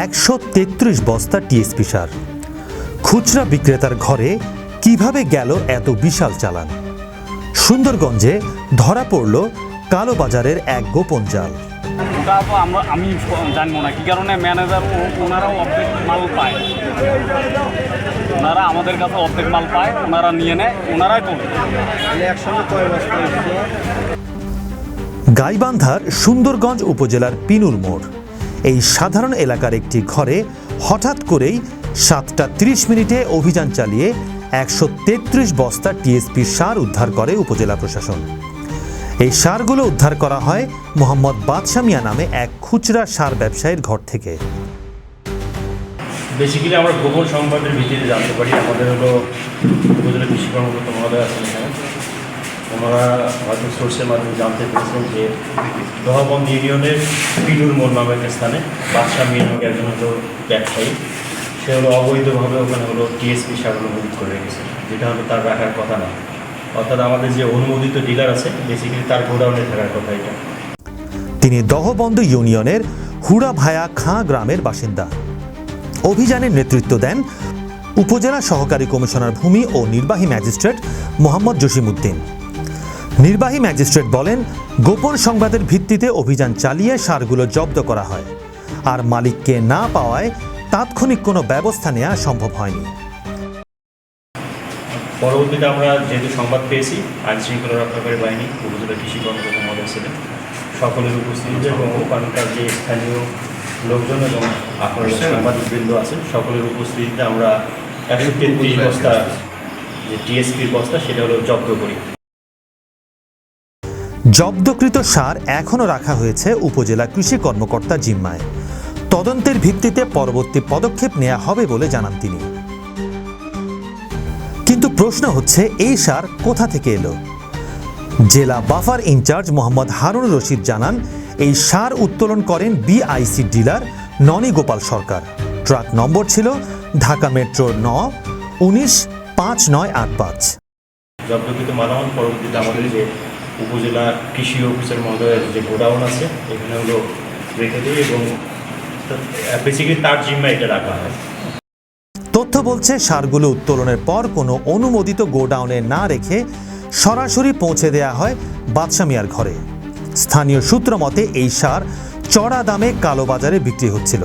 একশো তেত্রিশ বস্তা টিএসপি সার। খুচরা বিক্রেতার ঘরে কীভাবে গেল এত বিশাল চালান? সুন্দরগঞ্জে ধরা পড়ল কালোবাজারের এক গোপন জাল। আমরা আমি জানব না কি কারণে ম্যানেজার ওনারাও অর্ধেক মাল পায়? ওনারা আমাদের কাছে অর্ধেক মাল পায় ওনারা নিয়ে নেয় ওনারাই তোলে। গাইবান্ধার সুন্দরগঞ্জ উপজেলার পিনুর মোড়। এই সাধারণ এলাকার একটি ঘরে হঠাৎ করেই সাতটা তিরিশ মিনিটে অভিযান চালিয়ে একশো তেত্রিশ বস্তা টিএসপি সার উদ্ধার করে উপজেলা প্রশাসন। এই সারগুলো উদ্ধার করা হয় মোহাম্মদ বাদশা মিয়া নামে এক খুচরা সার ব্যবসায়ীর ঘর থেকে। বেসিক্যালি আমরা গোপন সংবাদের ভিত্তিতে জানতে পারি। আমাদের হলো উপজেলা কৃষি কর্মকর্তা মহোদয় আছেন ওনারা হয়তো সোর্সের মাধ্যমে জানতে পেরেছেন যে দহবন্দ ইউনিয়নের পিডুর মোড় নামে স্থানে বাদশাহ মিয়া নামে একজন হলো ব্যবসায়ী। সে হলো অবৈধভাবে ওখানে হলো টিএসপি সারগুলো মজুত করে রেখেছে, যেটা হলো তার রাখার কথা না। অর্থাৎ আমাদের যে অনুমোদিত ডিলার আছে বেসিক্যালি তার গোডাউনে থাকার কথা এটা। তিনি দহবন্দ ইউনিয়নের হুড়া ভায়া খাঁ গ্রামের বাসিন্দা। অভিযানের নেতৃত্ব দেন উপজেলা সহকারী কমিশনার ভূমি ও নির্বাহী ম্যাজিস্ট্রেট মোহাম্মদ জসিমউদ্দিন। নির্বাহী ম্যাজিস্ট্রেট বলেন গোপন সংবাদের ভিত্তিতে অভিযান চালিয়ে সারগুলো জব্দ করা হয়। আর মালিককে না পাওয়ায় তাৎক্ষণিক কোনো ব্যবস্থা নেওয়া সম্ভব হয়নি। পরবর্তীতে আমরা যেহেতু সংবাদ পেয়েছি আইন শৃঙ্খলা রক্ষাকারী বাহিনী উপজেলা কৃষি কর্মকর্তা মহোদয় ছিলেন সকলের উপস্থিতিতে এবং ওখানকার যে স্থানীয় লোকজন এবং আপনার সাংবাদিকবৃন্দ আছেন সকলের উপস্থিতিতে আমরা একশো তেত্রিশ বস্তা যে টিএসপির বস্তা সেটা হলো জব্দ করি। জব্দকৃত সার এখনও রাখা হয়েছে উপজেলা কৃষি কর্মকর্তা জিম্মায়। তদন্তের ভিত্তিতে পরবর্তী পদক্ষেপ নেওয়া হবে বলে জানান তিনি। কিন্তু প্রশ্ন হচ্ছে, এই সার কোথা থেকে এলো? জেলা বাফার ইনচার্জ মোহাম্মদ হারুন রশিদ জানান, এই সার উত্তোলন করেন বিআইসি ডিলার ননি গোপাল সরকার। ট্রাক নম্বর ছিল ঢাকা মেট্রোর ন, উনিশ, পাঁচ, নয়, আট, পাঁচ। জব্দকৃত মালামাল পরবর্তীতে আমাদের যে উপজেলা কৃষি অফিসার মহোদয়ের যে গোডাউন আছে, এখানে হলো রেখে দিই এবং বেসিক্যালি তার জিম্মায় এটা রাখা হয়। তথ্য বলছে, সারগুলো উত্তোলনের পর কোনো অনুমোদিত গোডাউনে না রেখে সরাসরি পৌঁছে দেয়া হয় বাদশা মিয়ার ঘরে। স্থানীয় সূত্র মতে, এই সার চড়া দামে কালোবাজারে বিক্রি হচ্ছিল।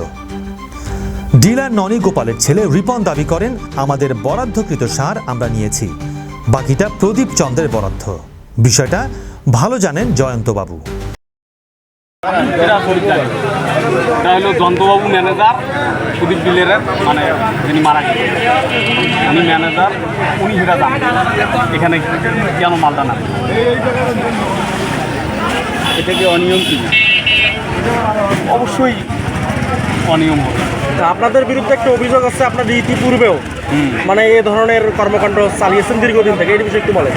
ডিলার ননি গোপালের ছেলে রিপন দাবি করেন, আমাদের বরাদ্দকৃত সার আমরা নিয়েছি। বাকিটা প্রদীপ চন্দ্রের বরাদ্দ বিষয়টা ভালো জানেন জয়ন্তবাবু এটা হলো ম্যানেজার সুদীপ বিলের মানে যিনি মারা গেছেন। উনি ম্যানেজার উনি সেটা জানেন এখানে কেন মালটা না এটা কি অনিয়ম কি? অবশ্যই অনিয়ম হবে। আপনাদের বিরুদ্ধে একটা অভিযোগ আছে আপনাদের ইতিপূর্বেও। মানে এই ধরনের কর্মকাণ্ড চালিয়েছেন দীর্ঘদিন থেকে এই বিষয়ে একটু বলেন।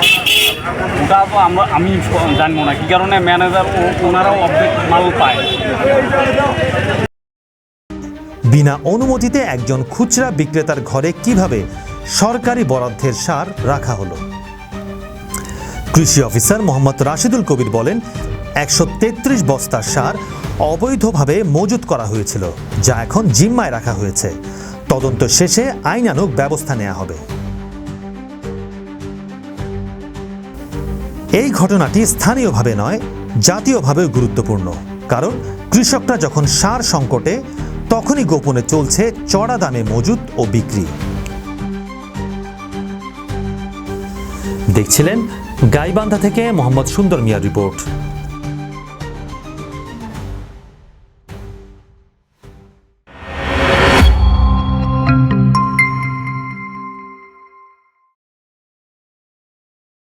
ওটা তো আমরা আমি জানব না কি কারণে ম্যানেজার ও ওনারাও অর্ধেক মাল পায়? বিনা অনুমতিতে একজন খুচরা বিক্রেতার ঘরে কীভাবে সরকারি বরাদ্দের সার রাখা হলো? কৃষি অফিসার মোহাম্মদ রাশিদুল কবির বলেন একশো তেত্রিশ বস্তা সার অবৈধভাবে মজুত করা হয়েছিল, যা এখন জিম্মায় রাখা হয়েছে। তদন্ত শেষে আইনানুগ ব্যবস্থা নেওয়া হবে। এই ঘটনাটি স্থানীয়ভাবে নয়, জাতীয়ভাবেও গুরুত্বপূর্ণ, কারণ কৃষকরা যখন সার সংকটে, তখনই গোপনে চলছে চড়া দামে মজুত ও বিক্রি। দেখছিলেন গাইবান্ধা থেকে মোহাম্মদ সুন্দর মিয়ার রিপোর্ট।